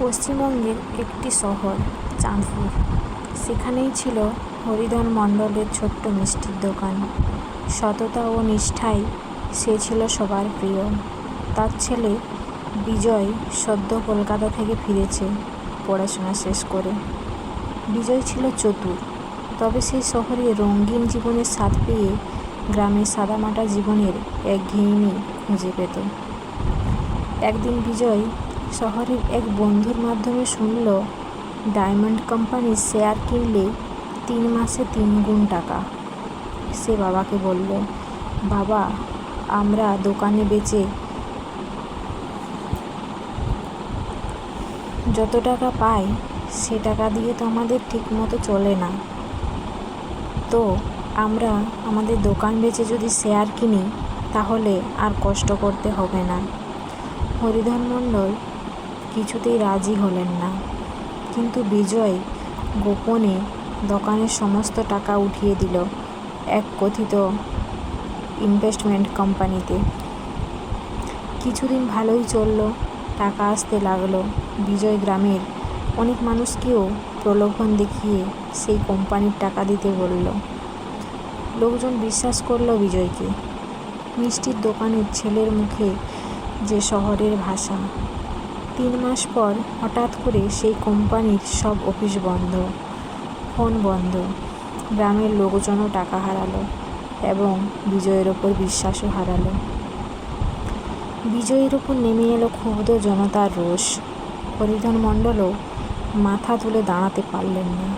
পশ্চিমবঙ্গের একটি শহর, চাঁদপুর। সেখানেই ছিল হরিধন মণ্ডলের ছোট্ট মিষ্টির দোকান। সততা ও নিষ্ঠায় সে ছিল সবার প্রিয়। তার ছেলে বিজয় সদ্য কলকাতা থেকে ফিরেছে পড়াশোনা শেষ করে। বিজয় ছিল চতুর, তবে সেই শহরে রঙিন জীবনের স্বাদ পেয়ে গ্রামের সাদামাটা জীবনের একঘেয়েমি খুঁজে পেত। একদিন বিজয় শহরের এক বন্ধুর মাধ্যমে শুনল, ডায়মন্ড কোম্পানির শেয়ার কিনলে তিন মাসে তিন গুণ টাকা। সে বাবাকে বলল, বাবা, আমরা দোকানে বেচে যত টাকা পাই, সে টাকা দিয়ে তো আমাদের ঠিকমতো চলে না। তো আমরা আমাদের দোকান বেচে যদি শেয়ার কিনি, তাহলে আর কষ্ট করতে হবে না। হরিধন মণ্ডল কিছুতেই রাজি হলেন না। কিন্তু বিজয় গোপনে দোকানের সমস্ত টাকা উঠিয়ে দিল এক কথিত ইনভেস্টমেন্ট কোম্পানিতে কিছুদিন ভালোই চলল, টাকা আসতে লাগল। বিজয় গ্রামের অনেক মানুষকেও প্রলোভন দেখিয়ে সেই কোম্পানির টাকা দিতে বলল। লোকজন বিশ্বাস করল বিজয়কে। মিষ্টির দোকানের ছেলের মুখে যে শহরের ভাষা। তিন মাস পর হঠাৎ করে সেই কোম্পানির সব অফিস বন্ধ, ফোন বন্ধ। গ্রামের লোকজনও টাকা হারালো এবং বিজয়ের ওপর বিশ্বাসও হারালো। বিজয়ের ওপর নেমে এলো ক্ষুব্ধ জনতার রোষ। হরিধন মণ্ডলও মাথা তুলে দাঁড়াতে পারলেন না।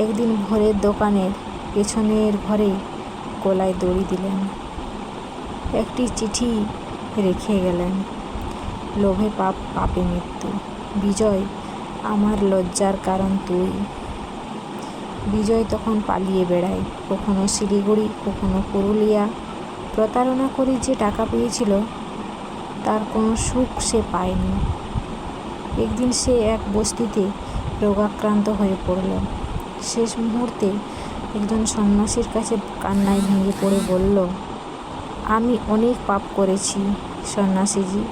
একদিন ভোরের দোকানের পেছনের ঘরে গলায় দড়ি দিলেন। একটি চিঠি রেখে গেলেন। লোভে পাপ, পাপে মৃত্যু। বিজয়, আমার লজ্জার কারণ তুই। বিজয় তখন পালিয়ে বেড়ায়। কখনো শিলিগুড়ি, কখনো পুরুলিয়া। প্রতারণা করে যে টাকা পেয়েছিল, তার কোনো সুখ সে পায়নি। একদিন সে এক বস্তিতে রোগাক্রান্ত হয়ে পড়ল। শেষ মুহূর্তে একজন সন্ন্যাসীর কাছে কান্নায় ভেঙে পড়ে বলল, আমি অনেক পাপ করেছি, সন্ন্যাসীজি।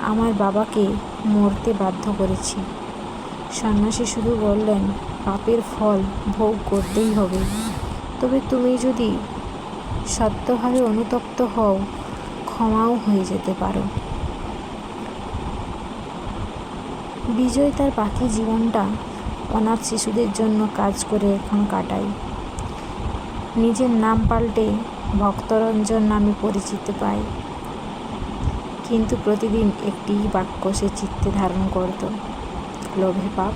আমার বাবাকে মরতে বাধ্য করেছি। সন্ন্যাসী শুধু বললেন, পাপের ফল ভোগ করতেই হবে। তবে তুমি যদি সত্যভাবে অনুতপ্ত হও, ক্ষমাও হয়ে যেতে পারো। বিজয় তার বাকি জীবনটা অনাথ শিশুদের জন্য কাজ করে এখন কাটায়। নিজের নাম পাল্টে ভক্তরঞ্জন নামে পরিচিতি পায়। কিন্তু প্রতিদিন একটি বাক্য সে চিত্তে ধারণ করত। লোভে পাপ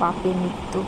পাপে মৃত্যু।